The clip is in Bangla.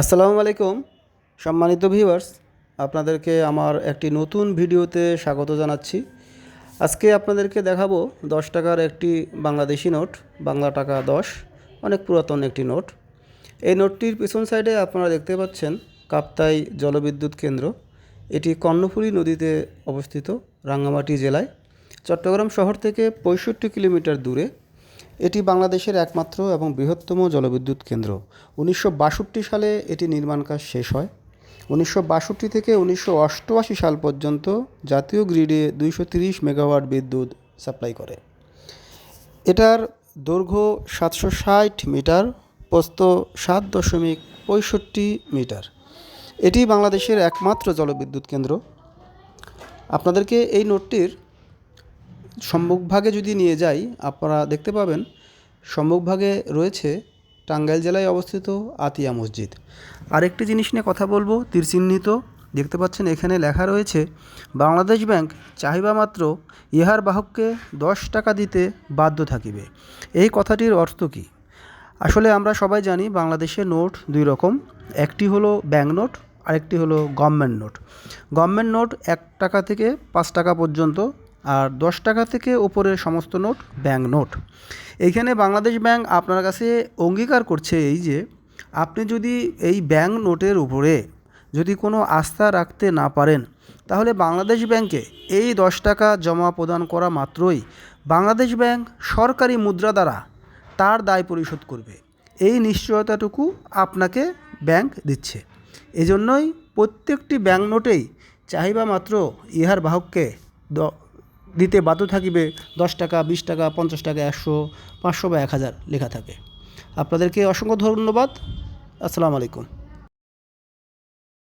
আসসালামু আলাইকুম। সম্মানিত ভিউয়ার্স, আপনাদেরকে আমার একটি নতুন ভিডিওতে স্বাগত জানাচ্ছি। আজকে আপনাদেরকে দেখাবো দশ টাকার একটি বাংলাদেশি নোট, বাংলা টাকা দশ, অনেক পুরাতন একটি নোট। এই নোটটির পিছন সাইডে আপনারা দেখতে পাচ্ছেন কাপ্তাই জলবিদ্যুৎ কেন্দ্র। এটি কর্ণফুলী নদীতে অবস্থিত, রাঙ্গামাটি জেলায়। চট্টগ্রাম শহর থেকে পঁয়ষট্টি কিলোমিটার দূরে। এটি বাংলাদেশের একমাত্র এবং বৃহত্তম জলবিদ্যুৎ কেন্দ্র। উনিশশো বাষট্টি সালে এটি নির্মাণ কাজ শেষ হয়। উনিশশো বাষট্টি থেকে উনিশশো অষ্টআশি সাল পর্যন্ত জাতীয় গ্রিডে দুইশো মেগাওয়াট বিদ্যুৎ সাপ্লাই করে। এটার দৈর্ঘ্য সাতশো ষাট মিটার, প্রস্থ সাত দশমিক পঁয়ষট্টি মিটার। এটি বাংলাদেশের একমাত্র জলবিদ্যুৎ কেন্দ্র। আপনাদেরকে এই নোটটির সম্মুখভাগে যদি নিয়ে যাই, আপনারা দেখতে পাবেন, সম্মুখভাগে রয়েছে টাঙ্গাইল জেলায় অবস্থিত আতিয়া মসজিদ। আরেকটি জিনিস নিয়ে কথা বলব তীর চিহ্নিত দেখতে পাচ্ছেন, এখানে লেখা রয়েছে, বাংলাদেশ ব্যাংক চাহিবা মাত্র ইহার বাহককে দশ টাকা দিতে বাধ্য থাকিবে। এই কথাটির অর্থ কী? আসলে আমরা সবাই জানি, বাংলাদেশে নোট দুই রকম। একটি হলো ব্যাংক নোট, আরেকটি হলো গভর্নমেন্ট নোট। গভর্নমেন্ট নোট এক টাকা থেকে পাঁচ টাকা পর্যন্ত আর দশ টাকা থেকে ওপরের সমস্ত নোট ব্যাঙ্ক নোট। এইখানে বাংলাদেশ ব্যাংক আপনার কাছে অঙ্গীকার করছে এই যে, আপনি যদি এই ব্যাংক নোটের উপরে যদি কোনো আস্থা রাখতে না পারেন, তাহলে বাংলাদেশ ব্যাংকে এই দশ টাকা জমা প্রদান করা মাত্রই বাংলাদেশ ব্যাংক সরকারি মুদ্রা দ্বারা তার দায় পরিশোধ করবে। এই নিশ্চয়তাটুকু আপনাকে ব্যাংক দিচ্ছে। এজন্যই প্রত্যেকটি ব্যাংক নোটেই চাহিবা মাত্র ইহার বাহককে দ দিতে বাধ্য থাকিবে দশ টাকা, বিশ টাকা, পঞ্চাশ টাকা, একশো, পাঁচশো বা এক হাজার লেখা থাকে। আপনাদেরকে অসংখ্য ধন্যবাদ। আসসালামু আলাইকুম।